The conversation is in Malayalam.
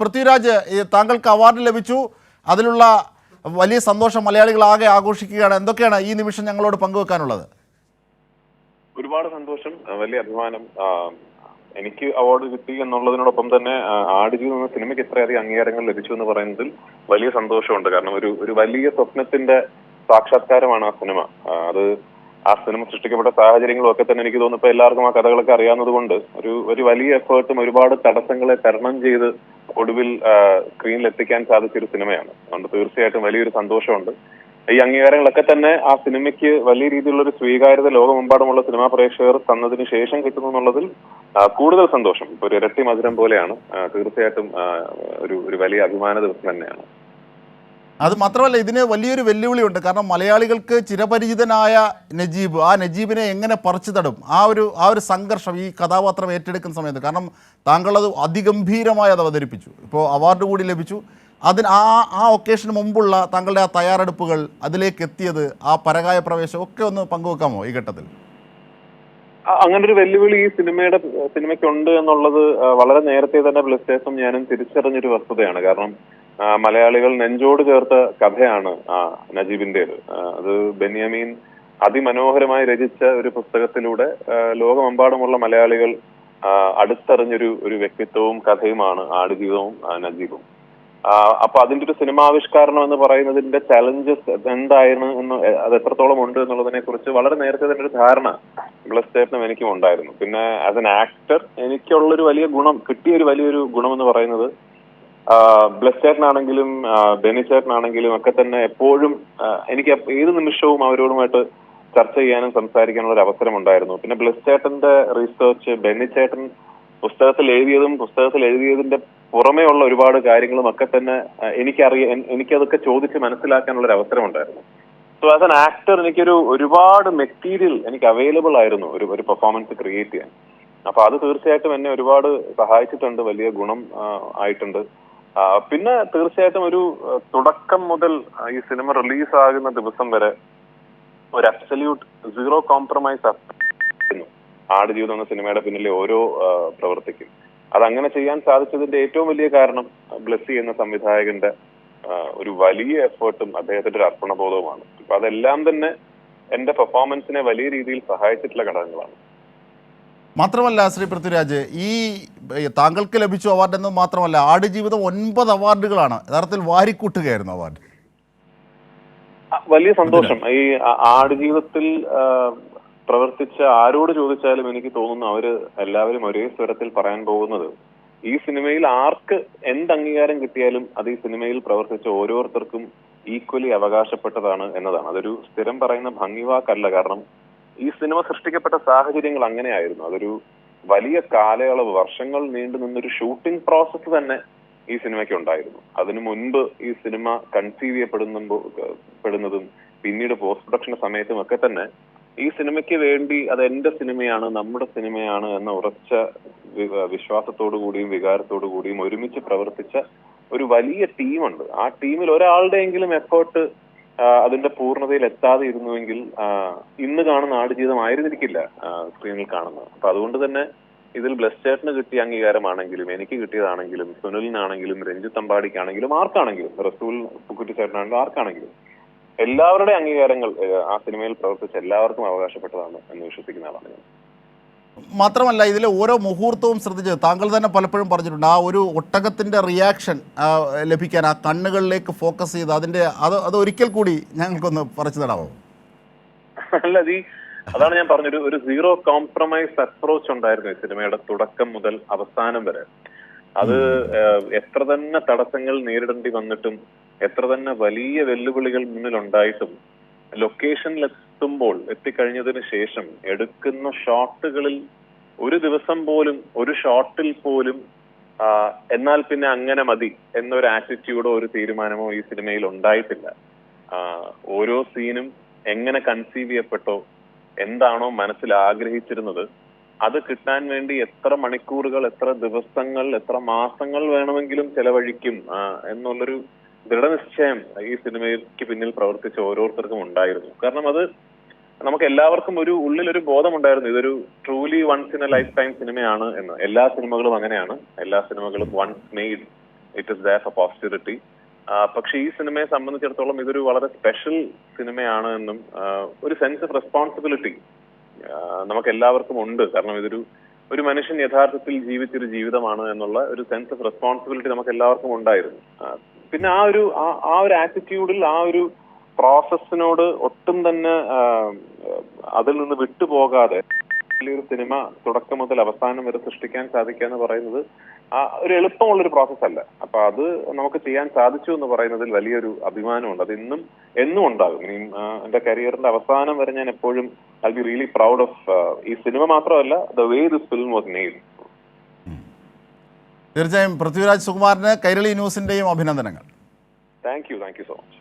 പൃഥ്വിരാജ് താങ്കൾക്ക് അവാർഡ് ലഭിച്ചു. അതിലുള്ള വലിയ സന്തോഷം മലയാളികൾ ആകെ ആഘോഷിക്കുകയാണ്. എന്തൊക്കെയാണ് ഈ നിമിഷം ഞങ്ങളോട് പങ്കുവെക്കാനുള്ളത്? ഒരുപാട് സന്തോഷം. വലിയ അഭിമാനം. എനിക്ക് അവാർഡ് കിട്ടി എന്നുള്ളതിനോടൊപ്പം തന്നെ ആടുജീവിതം എന്ന സിനിമയ്ക്ക് ഇത്രയധികം അംഗീകാരങ്ങൾ ലഭിച്ചു എന്ന് പറയുന്നതിൽ വലിയ സന്തോഷമുണ്ട്. കാരണം ഒരു ഒരു വലിയ സ്വപ്നത്തിന്റെ സാക്ഷാത്കാരമാണ് ആ സിനിമ. അത് ആ സിനിമ സൃഷ്ടിക്കപ്പെട്ട സാഹചര്യങ്ങളും ഒക്കെ തന്നെ എനിക്ക് തോന്നുന്നു ഇപ്പൊ എല്ലാവർക്കും ആ കഥകളൊക്കെ അറിയാവുന്നത് കൊണ്ട് ഒരു ഒരു വലിയ എഫേർട്ടും ഒരുപാട് തടസ്സങ്ങളെ തരണം ചെയ്ത് ഒടുവിൽ സ്ക്രീനിൽ എത്തിക്കാൻ സാധിച്ച ഒരു സിനിമയാണ്. അതുകൊണ്ട് തീർച്ചയായിട്ടും വലിയൊരു സന്തോഷമുണ്ട്. ഈ അംഗീകാരങ്ങളൊക്കെ തന്നെ ആ സിനിമയ്ക്ക് വലിയ രീതിയിലുള്ള ഒരു സ്വീകാര്യത ലോകമെമ്പാടുമുള്ള സിനിമാ പ്രേക്ഷകർ തന്നതിന് ശേഷം കിട്ടുന്നു എന്നുള്ളതിൽ കൂടുതൽ സന്തോഷം. ഒരു ഇരട്ടി മധുരം പോലെയാണ്. തീർച്ചയായിട്ടും ഒരു ഒരു വലിയ അഭിമാന ദിവസം തന്നെയാണ്. അത് മാത്രമല്ല ഇതിന് വലിയൊരു വെല്ലുവിളിയുണ്ട്. കാരണം മലയാളികൾക്ക് ചിരപരിചിതനായ നജീബ് ആ നജീബിനെ എങ്ങനെ പറിച്ചു തടും? ആ ഒരു ആ ഒരു സംഘർഷം ഈ കഥാപാത്രം ഏറ്റെടുക്കുന്ന സമയത്ത്. കാരണം താങ്കൾ അത് അതിഗംഭീരമായി അത് അവതരിപ്പിച്ചു. ഇപ്പോൾ അവാർഡ് കൂടി ലഭിച്ചു. അതിന് ആ ആ ഒക്കേഷന് മുമ്പുള്ള താങ്കളുടെ ആ തയ്യാറെടുപ്പുകൾ അതിലേക്ക് എത്തിയത് ആ പരകായ പ്രവേശം ഒക്കെ ഒന്ന് പങ്കുവെക്കാമോ ഈ ഘട്ടത്തിൽ? അങ്ങനെ ഒരു വെല്ലുവിളി ഈ സിനിമയുടെ സിനിമയ്ക്കുണ്ട് എന്നുള്ളത് വളരെ നേരത്തെ തന്നെ ബ്ലസ്റ്റേഴ്സും ഞാനും തിരിച്ചറിഞ്ഞൊരു വസ്തുതയാണ്. കാരണം മലയാളികൾ നെഞ്ചോട് ചേർത്ത കഥയാണ് ആ നജീബിന്റേത്. അത് ബെന്യാമീൻ അതിമനോഹരമായി രചിച്ച ഒരു പുസ്തകത്തിലൂടെ ലോകമെമ്പാടുമുള്ള മലയാളികൾ അടുത്തറിഞ്ഞൊരു ഒരു വ്യക്തിത്വവും കഥയുമാണ് ആടുജീവിതവും നജീബും. അപ്പൊ അതിന്റെ ഒരു സിനിമാവിഷ്കാരണം എന്ന് പറയുന്നതിന്റെ ചലഞ്ചസ് എന്തായിരുന്നു എന്ന് അത് എത്രത്തോളം ഉണ്ട് എന്നുള്ളതിനെ കുറിച്ച് വളരെ നേരത്തെ തന്നെ ഒരു ധാരണ ബ്ലസ്റ്റേറ്റിനും എനിക്കും ഉണ്ടായിരുന്നു. പിന്നെ ആസ് എൻ ആക്ടർ എനിക്കുള്ളൊരു വലിയ ഗുണം കിട്ടിയ ഒരു വലിയൊരു ഗുണം എന്ന് പറയുന്നത് ബ്ലസ്റ്റേറ്റിനാണെങ്കിലും ബെനിച്ചേട്ടനാണെങ്കിലും ഒക്കെ തന്നെ എപ്പോഴും എനിക്ക് ഏത് നിമിഷവും അവരോടുമായിട്ട് ചർച്ച ചെയ്യാനും സംസാരിക്കാനുള്ള ഒരു അവസരം ഉണ്ടായിരുന്നു പിന്നെ ബ്ലസ്റ്റേട്ടന്റെ റീസെർച്ച് ബെന്നിച്ചേട്ടൻ പുസ്തകത്തിൽ എഴുതിയതും പുസ്തകത്തിൽ എഴുതിയതിന്റെ പുറമേ ഉള്ള ഒരുപാട് കാര്യങ്ങളും ഒക്കെ തന്നെ എനിക്കറിയ എനിക്കതൊക്കെ ചോദിച്ച് മനസ്സിലാക്കാനുള്ള ഒരു അവസരം ഉണ്ടായിരുന്നു സോ ആസ് എൻ ആക്ടർ എനിക്കൊരു ഒരുപാട് മെറ്റീരിയൽ എനിക്ക് അവൈലബിൾ ആയിരുന്നു ഒരു ഒരു പെർഫോമൻസ് ക്രിയേറ്റ് ചെയ്യാൻ. അപ്പൊ അത് തീർച്ചയായിട്ടും എന്നെ ഒരുപാട് സഹായിച്ചിട്ടുണ്ട് വലിയ ഗുണം ആയിട്ടുണ്ട്. പിന്നെ തീർച്ചയായിട്ടും ഒരു തുടക്കം മുതൽ ഈ സിനിമ റിലീസ് ആകുന്ന ദിവസം വരെ ഒരു അബ്സല്യൂട്ട് സീറോ കോംപ്രമൈസ് ആടുജീവിതം എന്ന സിനിമയുടെ പിന്നിലെ ഓരോ പ്രവർത്തിക്കും. അത് അങ്ങനെ ചെയ്യാൻ സാധിച്ചതിന്റെ ഏറ്റവും വലിയ കാരണം ബ്ലെസ്സി എന്ന സംവിധായകന്റെ ഒരു വലിയ എഫേർട്ടും അദ്ദേഹത്തിന്റെ ഒരു അർപ്പണബോധവുമാണ്. അപ്പൊ അതെല്ലാം തന്നെ എന്റെ പെർഫോമൻസിനെ വലിയ രീതിയിൽ സഹായിച്ചിട്ടുള്ള ഘടകങ്ങളാണ്. മാത്രമല്ല ശ്രീ പൃഥ്വിരാജ് ഈ താങ്കൾക്ക് ലഭിച്ച അവാർഡ് എന്നത് മാത്രമല്ല ആടുജീവിതം ഒൻപത് അവാർഡുകളാണ്. യഥാർത്ഥത്തിൽ വാരിക്കൂട്ടുകയായിരുന്നു അവാർഡ്. വലിയ സന്തോഷം. ഈ ആട് ആടുജീവിതത്തിൽ പ്രവർത്തിച്ച ആരോട് ചോദിച്ചാലും എനിക്ക് തോന്നുന്നു അവർ എല്ലാവരും ഒരേ സ്വരത്തിൽ പറയാൻ പോകുന്നത് ഈ സിനിമയിൽ ആർക്ക് എന്ത് അംഗീകാരം കിട്ടിയാലും അത് ഈ സിനിമയിൽ പ്രവർത്തിച്ച ഓരോരുത്തർക്കും ഈക്വലി അവകാശപ്പെട്ടതാണ് എന്നതാണ്. അതൊരു സ്ഥിരം പറയുന്ന ഭംഗിവാക്കല്ല. കാരണം ഈ സിനിമ സൃഷ്ടിക്കപ്പെട്ട സാഹചര്യങ്ങൾ അങ്ങനെയായിരുന്നു. അതൊരു വലിയ കാലയളവ് വർഷങ്ങൾ നീണ്ടു നിന്നൊരു ഷൂട്ടിംഗ് പ്രോസസ്സ് തന്നെ ഈ സിനിമയ്ക്ക് ഉണ്ടായിരുന്നു. അതിനു മുൻപ് ഈ സിനിമ കൺസീവ് ചെയ്യപ്പെടുന്നതും പെടുന്നതും പിന്നീട് പോസ്റ്റ് പ്രൊഡക്ഷൻ സമയത്തും ഒക്കെ തന്നെ ഈ സിനിമയ്ക്ക് വേണ്ടി അത് എന്റെ സിനിമയാണ് നമ്മുടെ സിനിമയാണ് എന്ന ഉറച്ച വിശ്വാസത്തോടു കൂടിയും വികാരത്തോടു കൂടിയും ഒരുമിച്ച് പ്രവർത്തിച്ച ഒരു വലിയ ടീമുണ്ട് ആ ടീമിൽ ഒരാളുടെയെങ്കിലും എഫേർട്ട് അതിന്റെ പൂർണതയിൽ എത്താതെ ഇരുന്നുവെങ്കിൽ ഇന്ന് കാണുന്ന ആടുജീവിതം ആയിരുന്നിരിക്കില്ല സ്ക്രീനിൽ കാണുന്നത്. അപ്പൊ അതുകൊണ്ട് തന്നെ ഇതിൽ ബ്ലസ്റ്റേറ്റിന് കിട്ടിയ അംഗീകാരമാണെങ്കിലും എനിക്ക് കിട്ടിയതാണെങ്കിലും സുനിലിനാണെങ്കിലും രഞ്ജിത്ത് അമ്പാടിക്കാണെങ്കിലും ആർക്കാണെങ്കിലും റസൂൽ പുക്കുറ്റി ചേട്ടനാണെങ്കിലും ആർക്കാണെങ്കിലും എല്ലാവരുടെ അംഗീകാരങ്ങൾ ആ സിനിമയിൽ പ്രവർത്തിച്ച എല്ലാവർക്കും അവകാശപ്പെട്ടതാണ് എന്ന് വിശ്വസിക്കുന്ന ആളാണ് ഞാൻ. മാത്രമല്ല ഇതിലെ ഓരോ മുഹൂർത്തവും ശ്രദ്ധിച്ച് താങ്കൾ തന്നെ പലപ്പോഴും പറഞ്ഞിട്ടുണ്ട് ആ ഒരു ഒട്ടകത്തിന്റെ റിയാക്ഷൻ ലഭിക്കാൻ ആ കണ്ണുകളിലേക്ക് ഫോക്കസ് ചെയ്ത് അതിന്റെ അത് അത് ഒരിക്കൽ കൂടി ഞങ്ങൾക്കൊന്ന് പറിച്ചു തരാമോ? അല്ല ഈ അതാണ് ഞാൻ പറഞ്ഞൊരു ഒരു സീറോ കോംപ്രമൈസ് അപ്രോച്ച് ഉണ്ടായിരുന്നു ഈ സിനിമയുടെ തുടക്കം മുതൽ അവസാനം വരെ. അത് എത്ര തന്നെ തടസ്സങ്ങൾ നേരിടേണ്ടി വന്നിട്ടും എത്ര തന്നെ വലിയ വെല്ലുവിളികൾ മുന്നിലുണ്ടായിട്ടും ലൊക്കേഷനിൽ എത്തുമ്പോൾ എത്തിക്കഴിഞ്ഞതിന് ശേഷം എടുക്കുന്ന ഷോട്ടുകളിൽ ഒരു ദിവസം പോലും ഒരു ഷോട്ടിൽ പോലും എന്നാൽ പിന്നെ അങ്ങനെ മതി എന്നൊരു ആറ്റിറ്റ്യൂഡോ ഒരു തീരുമാനമോ ഈ സിനിമയിൽ ഉണ്ടായിട്ടില്ല. ഓരോ സീനും എങ്ങനെ കൺസീവ് ചെയ്യപ്പെട്ടോ എന്താണോ മനസ്സിൽ ആഗ്രഹിച്ചിരുന്നത് അത് കിട്ടാൻ വേണ്ടി എത്ര മണിക്കൂറുകൾ എത്ര ദിവസങ്ങൾ എത്ര മാസങ്ങൾ വേണമെങ്കിലും ചെലവഴിക്കും എന്നുള്ളൊരു ദൃഢനിശ്ചയം ഈ സിനിമയ്ക്ക് പിന്നിൽ പ്രവർത്തിച്ച ഓരോരുത്തർക്കും ഉണ്ടായിരുന്നു. കാരണം അത് നമുക്ക് എല്ലാവർക്കും ഒരു ഉള്ളിൽ ഒരു ബോധമുണ്ടായിരുന്നു. ഇതൊരു truly once in a life time സിനിമയാണ് എന്ന്. എല്ലാ സിനിമകളും അങ്ങനെയാണ്. എല്ലാ സിനിമകളും once made it is there for പക്ഷെ ഈ സിനിമയെ സംബന്ധിച്ചിടത്തോളം ഇതൊരു വളരെ സ്പെഷ്യൽ സിനിമയാണ് എന്നും ഒരു സെൻസ് ഓഫ് റെസ്പോൺസിബിലിറ്റി നമുക്ക് എല്ലാവർക്കും ഉണ്ട്. കാരണം ഇതൊരു ഒരു മനുഷ്യൻ യഥാർത്ഥത്തിൽ ജീവിച്ചൊരു ജീവിതമാണ് എന്നുള്ള ഒരു സെൻസ് ഓഫ് റെസ്പോൺസിബിലിറ്റി നമുക്ക് എല്ലാവർക്കും ഉണ്ടായിരുന്നു പിന്നെ ആ ഒരു ആ ഒരു ആറ്റിറ്റ്യൂഡിൽ ആ ഒരു പ്രോസസ്സിനോട് ഒട്ടും തന്നെ അതിൽ നിന്ന് വിട്ടുപോകാതെ വലിയൊരു സിനിമ തുടക്കം മുതൽ അവസാനം വരെ സൃഷ്ടിക്കാൻ സാധിക്കുക എന്ന് പറയുന്നത് ആ ഒരു എളുപ്പമുള്ളൊരു പ്രോസസ് അല്ല അപ്പൊ അത് നമുക്ക് ചെയ്യാൻ സാധിച്ചു എന്ന് പറയുന്നതിൽ വലിയൊരു അഭിമാനമുണ്ട്. അത് ഇന്നും എന്നും ഉണ്ടാകും. ഇനിയും എന്റെ കരിയറിന്റെ അവസാനം വരെ ഞാൻ എപ്പോഴും I be really proud of ഈ സിനിമ മാത്രമല്ല the way this film was made തീർച്ചയായും പൃഥ്വിരാജ് സുകുമാറിന് കൈരളി ന്യൂസിന്റെയും അഭിനന്ദനങ്ങൾ. Thank you thank you so much